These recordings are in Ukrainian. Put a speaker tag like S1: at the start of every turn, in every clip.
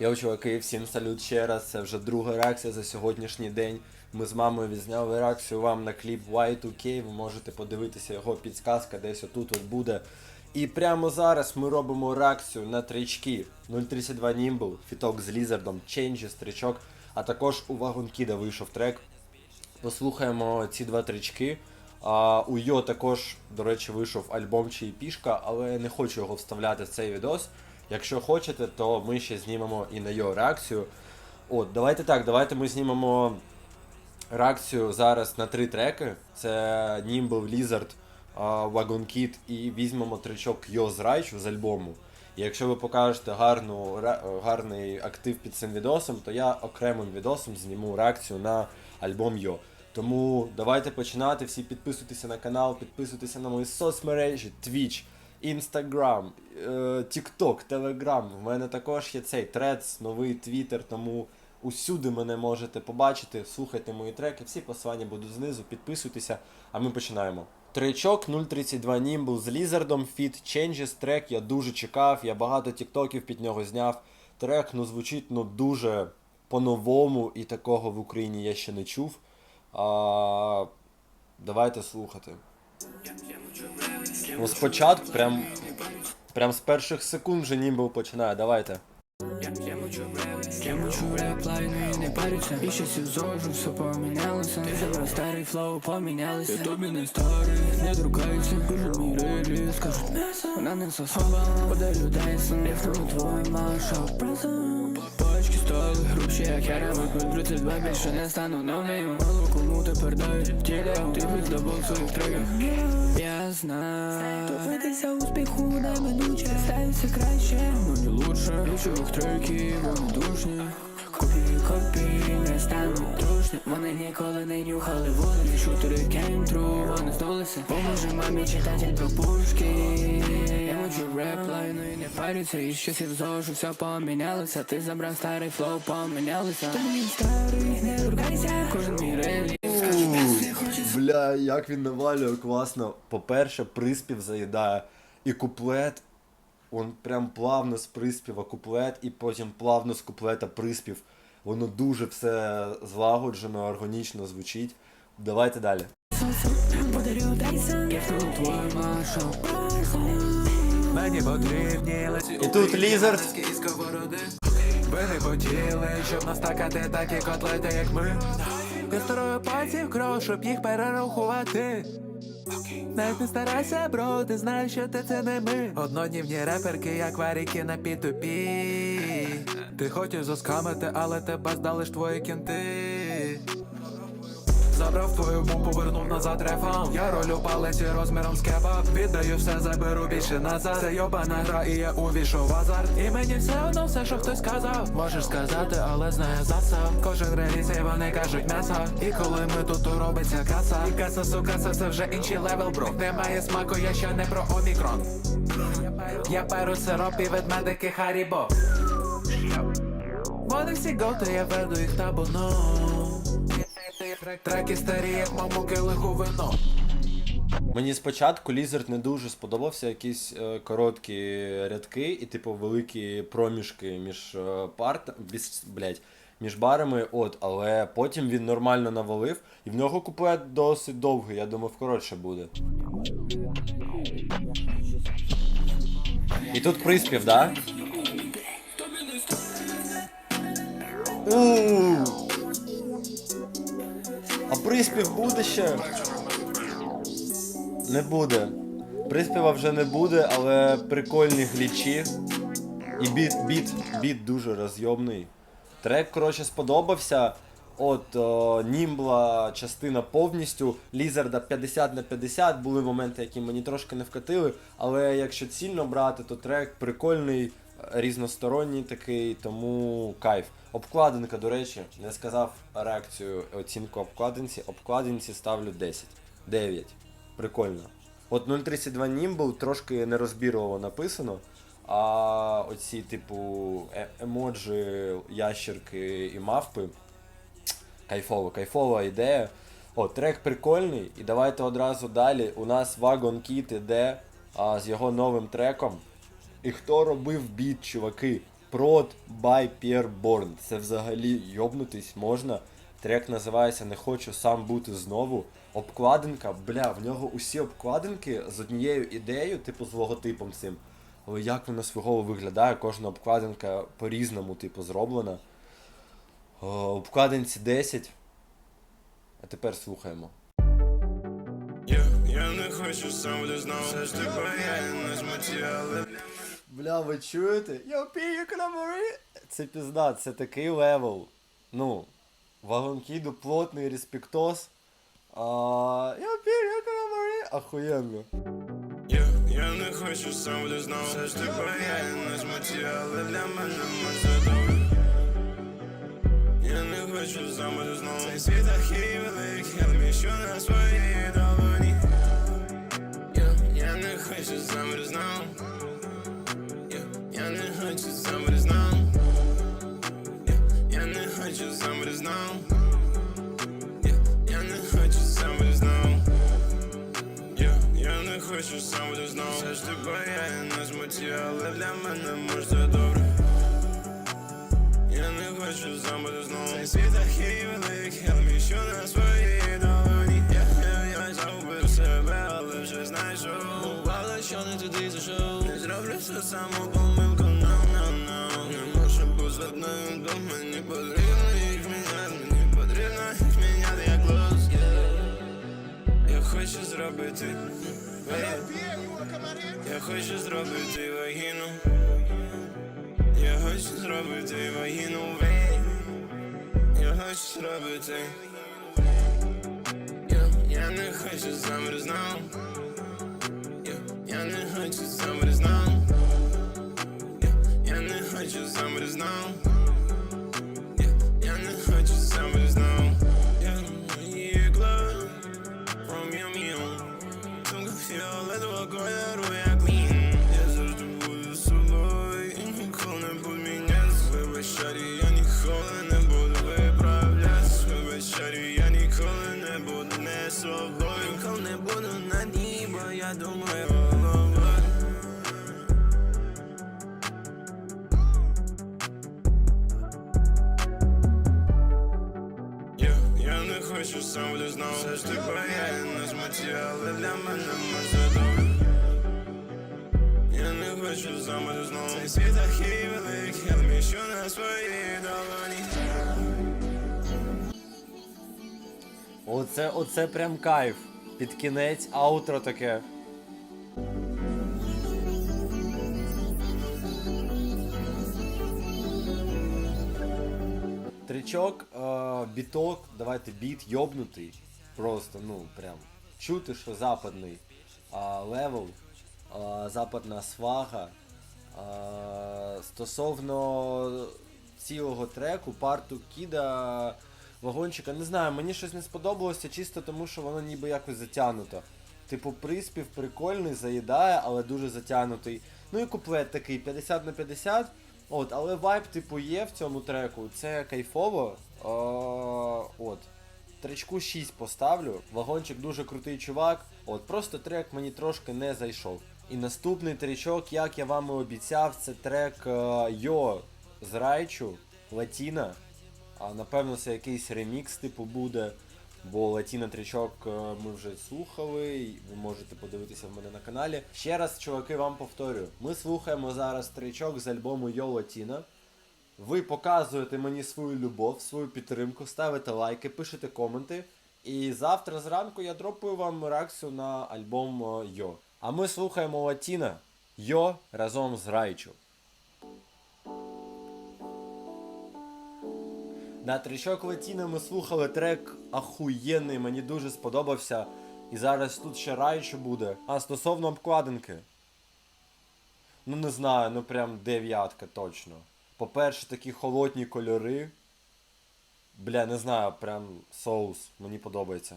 S1: Йоу, чуваки, всім салют ще раз. Це вже друга реакція за сьогоднішній день. Ми з мамою відзняли реакцію вам на кліп Y2K. Ви можете подивитися його підсказка, десь отут от буде. І прямо зараз ми робимо реакцію на трички 032 Nimble, фіток з лізардом, Changes, тричок, а також у Вагонкіда вийшов трек. Послухаємо ці два трички. А, у Йо також, до речі, вийшов альбом чи пішка, але я не хочу його вставляти в цей відос. Якщо хочете, то ми ще знімемо і на його реакцію. От, давайте так, давайте ми знімемо реакцію зараз на три треки. Це Nimble, Lizard, Wagon Kid і візьмемо тричок Йо з Райч з альбому. І якщо ви покажете гарну, гарний актив під цим відосом, то я окремим відосом зніму реакцію на альбом Йо. Тому давайте починати. Всі підписуйтеся на канал, підписуйтеся на мої соцмережі, Twitch, Е, TikTok, Telegram. В мене також є цей Threads, новий Twitter, тому усюди мене можете побачити, слухайте мої треки, всі посилання будуть знизу, підписуйтеся, а ми починаємо. Тричок 032 Nimble з Лізардом, Fit Changes трек я дуже чекав, я багато тіктоків під нього зняв. Трек ну звучить ну дуже по-новому і такого в Україні я ще не чув. А, давайте слухати. Ну, спочатку, прям, прям з перших секунд вже Nimble починає, давайте.
S2: Я все помінялося старий флоу, помінялися Я тобі не старий, не скажу Вона не сосала, подарю Дайсон Ріхнули твою машу Пачки стали грубші, як я ремик 32 більше не стану. Новим Мало кому тепер дають тіля Ти виздобув своїх треках Я знаю. Добитися успіху неминуче Стаюся краще, но не лучше в треків, вони душні Копії копії не стануть Вони ніколи не нюхали вулиці Шутери through, вони здулися Поможе мамі читати про пушки Я мочу реп лайну і не парюся І з часів зожу все помінялося Ти забрав старий флоу, помінялися Тобі він старий, не ругайся Кожен мій реліз
S1: Бля, як він навалює класно. По-перше, приспів заїдає. І куплет. Он прям плавно з приспіва куплет, і потім плавно з куплета приспів. Воно дуже все злагоджено, органічно звучить. Давайте далі.
S3: Мені потрібні
S1: І тут Лізард.
S3: Ви не хотіли, щоб нас такати такі котлети, як ми Я старою пальців кров, щоб їх перерахувати Навіть не старайся, бро, ти знаєш, що ти це не ми Одноднівні реперки, як варіки на пітупі Ти хотів заскамити, але тебе здали ж твої кінти. Забрав твою бум, повернув назад рефан Я ролю палеці розміром з кебаб Віддаю все, заберу більше назад. Це йобана гра і я увійшов в азарт. І мені все одно все, що хтось сказав. Можеш сказати, але знає засав Кожен реліз і вони кажуть м'ясо І коли ми тут, робиться каса. І каса, сука, це, це вже інший левел, бро. Немає смаку, я ще не про омікрон. Я перу сироп і ведмедики Харібо Вони всі готи, я веду їх табуном Треки старі, як мамуки лиху вино
S1: Мені спочатку Лізард не дуже сподобався якісь е, короткі рядки і, типу, великі проміжки між е, парт... біс... блядь, між барами, от, але потім він нормально навалив, і в нього куплет досить довгий, я думав, коротше буде. І тут приспів, да? А приспів буде ще? Не буде. Приспіва вже не буде, але прикольні глічі. І біт, біт, біт дуже розйомний. Трек, коротше, сподобався. От о, Німбла частина повністю, Лізарда 50 на 50, були моменти, які мені трошки не вкатили, але якщо цільно брати, то трек прикольний, різносторонній такий, тому кайф. Обкладинка, до речі, не сказав реакцію, оцінку обкладинці. Обкладинці ставлю 10. 9. Прикольно. От 032 Nimble трошки нерозбірливо написано, а оці, типу, е- емоджі, ящерки і мавпи. Кайфово, кайфова ідея. О, трек прикольний, і давайте одразу далі. У нас Wagon Kid іде а, з його новим треком. І хто робив біт, чуваки? Prod by Pierre Bourne. Це взагалі йобнутись можна. Трек називається Не хочу сам бути знову. Обкладинка, бля, в нього усі обкладинки з однією ідеєю, типу з логотипом цим. Але як воно свого виглядає, кожна обкладинка по-різному, типу, зроблена. О, обкладинці 10. А тепер слухаємо.
S4: Я, я не хочу сам все ж ти боєнна матеріали.
S1: Бля, ви чуєте? Я пію крамори. Це пізда, це такий левел. Ну, вагонкіду плотний респектос. А, я пію крамори. Ахуєнно.
S4: Я, я не хочу сам буде знав, все ж ти боєнна матеріали для мене може добре. Я не хочу сам знав, цей світ такий великий, вміщу на своїй Все ж ти боєнна з матеріали для мене може добре. Я не хочу буде знав Цей світ такий великий, я вміщу на своїй долоні. Я, я, я загубив себе, але вже знайшов. Але що не туди зайшов. Не зроблю все саму помилку, no, no, no Не можу бути до мені потрібно їх міняти. Мені потрібно їх міняти як лос, yeah. Я хочу зробити Я хочу зробити вагіну. Я хочу зробити вагіну. Я хочу зробити. Я, не хочу сам знав Я, не хочу сам знав Я, не хочу сам буде знав Цей світ такий великий, я вміщу на своїй долоні
S1: Оце, оце прям кайф. Під кінець аутро таке. Тричок, е, біток, давайте біт йобнутий. Просто, ну, прям. Чути, що западний а, левел, а, западна свага. А, стосовно цілого треку, парту Кіда вагончика, не знаю, мені щось не сподобалося чисто тому, що воно ніби якось затягнуто. Типу, приспів прикольний, заїдає, але дуже затягнутий. Ну і куплет такий 50 на 50. От, але вайб, типу, є в цьому треку. Це кайфово. Е, от. Тречку 6 поставлю. Вагончик дуже крутий чувак. От, просто трек мені трошки не зайшов. І наступний тречок, як я вам і обіцяв, це трек е, Йо з Райчу, Латіна. А напевно це якийсь ремікс типу буде. Бо Латіна трічок е, ми вже слухали, і ви можете подивитися в мене на каналі. Ще раз, чуваки, вам повторюю. Ми слухаємо зараз тричок з альбому Йо Латіна. Ви показуєте мені свою любов, свою підтримку, ставите лайки, пишете коменти. І завтра зранку я дропаю вам реакцію на альбом е, Йо. А ми слухаємо Латіна Йо разом з Райчу. На тричок Латіна ми слухали трек ахуєнний, мені дуже сподобався. І зараз тут ще Райчу буде. А стосовно обкладинки. Ну не знаю, ну прям дев'ятка точно. По-перше, такі холодні кольори. Бля, не знаю, прям соус. Мені подобається.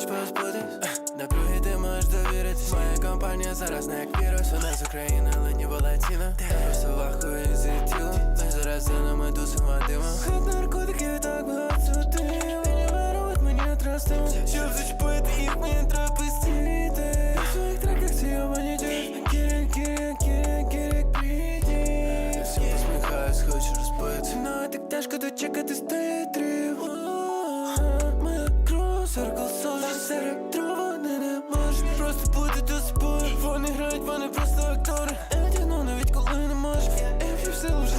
S5: І Хоч позбутись, напруги ти можеш довіритись Моя компанія зараз не як вірус Вона з України, але ні ціна просто вахує зі тілом Ми зараз за нами тусимо димом Хоч наркотики так багато ти Мені ворують, мені тростимо Щоб зачепити їх, мені треба пустити В своїх треках ці Кірік, кірік, кірік, кірік, прийди Я всім посміхаюсь, хочу розбити Ну так тяжко дочекати стритрів серед трава не не можеш просто бути до спою Вони грають, вони просто актори. Я тягну навіть коли не можеш. Я в'їв все вже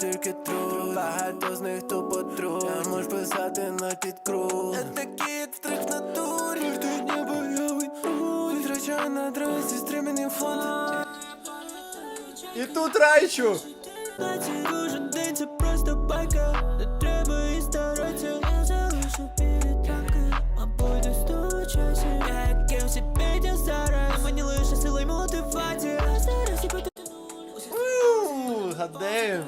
S5: стільки труд Багато з них тупо труд Я можу писати на підкрут Я такий як страх в натурі. Ждуть небо, я вийду на дрозі, стриманий фон
S1: І тут райчу!
S6: Наче кожен день це просто байка. Не треба і старатися. Я залишу перед раки Мабуть, десь до часу Я як я всі зараз. Мені лише сила й мотивація. Зараз і
S1: Ууу, гадеєм.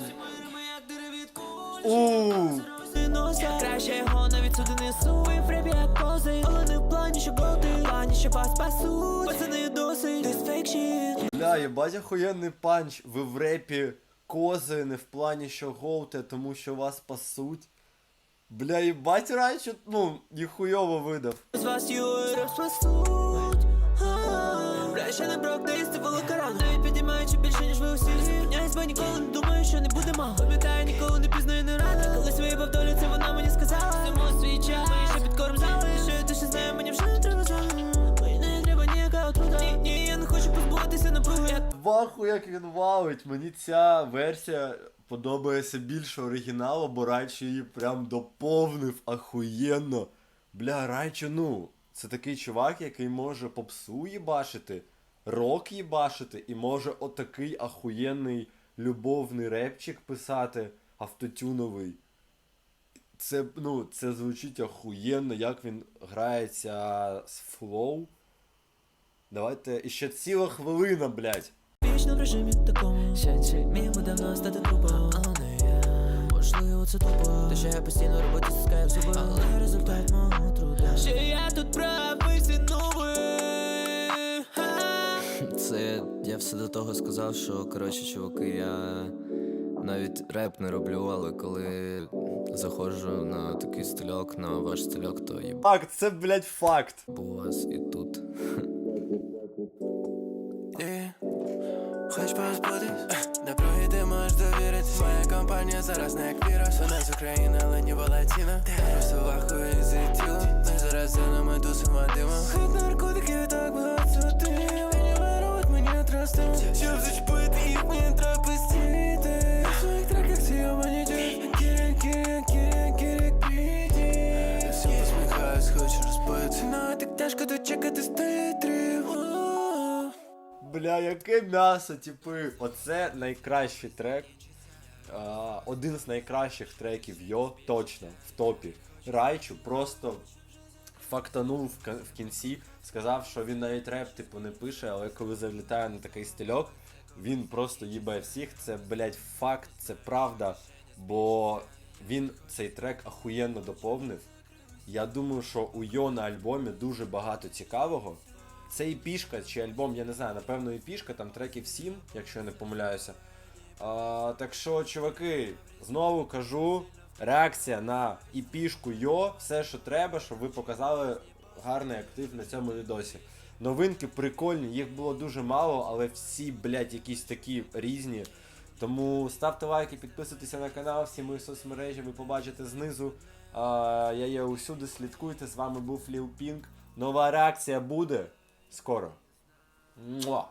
S6: Вас пасуть. Пацани досить. This fake shit.
S1: Бля, єбать охуєнний панч. Ви в репі кози не в плані, що голте, тому що вас пасуть. Бля, єбать раніше, ну, ніхуйово видав.
S6: З вас юри спасуть Бля, ще не брок, де їсти велика рана Навіть підіймаючи більше, ніж ви усі. Зупиняюсь, бо ніколи не думаю, що не буде мало Пам'ятаю, ніколи не пізно і не рано Коли свої долю, це вона мені
S1: Ваху, як він валить. Мені ця версія подобається більше оригіналу, бо Райчо її прям доповнив ахуєнно. Бля, Райчо, ну, це такий чувак, який може попсу їбашити, рок їбашити, і може отакий ахуєнний любовний репчик писати автотюновий. Це, ну, це звучить ахуєнно, як він грається з флоу. Давайте іще ціла хвилина, блядь.
S6: Вічно в режимі такому. Щачі міг би давно стати трупом. Але не я. Можливо це тупо. Те, що я постійно роботі стискаю зуби Але результат мого труда. Що я тут правий новий
S7: Це я все до того сказав, що коротше, чуваки, я навіть реп не роблю, але коли заходжу на такий стильок, на ваш стильок, то є
S1: Факт, це, блядь, факт.
S7: у вас і тут.
S5: Позбутись Напруги ти можеш довіритись. Моя компанія зараз не як вірус. Вона з України, але просто вахує зі тілом Ми зараз за нами тусимо димом Хит наркотики так багато ти Мені вирвуть, мені тростим Щоб зачепити їх, мені треба постійти В своїх треках ці обані дють Кірік, кірік, кірік, кірік, прийди Я всім посміхаюсь, хочу розбити Ну так тяжко дочекати стритрів
S1: Бля, яке м'ясо, типи. Оце найкращий трек. А, один з найкращих треків Йо, точно, в топі. Райчу просто фактанув в кінці, сказав, що він навіть реп, типу, не пише, але коли залітає на такий стильок, він просто їбає всіх. Це, блядь, факт, це правда. Бо він цей трек ахуєнно доповнив. Я думаю, що у Йо на альбомі дуже багато цікавого. Це і пішка чи альбом, я не знаю, напевно, і пішка, там треків 7, якщо я не помиляюся. А, так що, чуваки, знову кажу, реакція на і пішку Йо, все, що треба, щоб ви показали гарний актив на цьому відосі. Новинки прикольні, їх було дуже мало, але всі, блядь, якісь такі різні. Тому ставте лайки, підписуйтеся на канал, всі мої соцмережі ви побачите знизу. А, я є усюди, слідкуйте. З вами був Ліл Пінк. Нова реакція буде Skoro. Mua.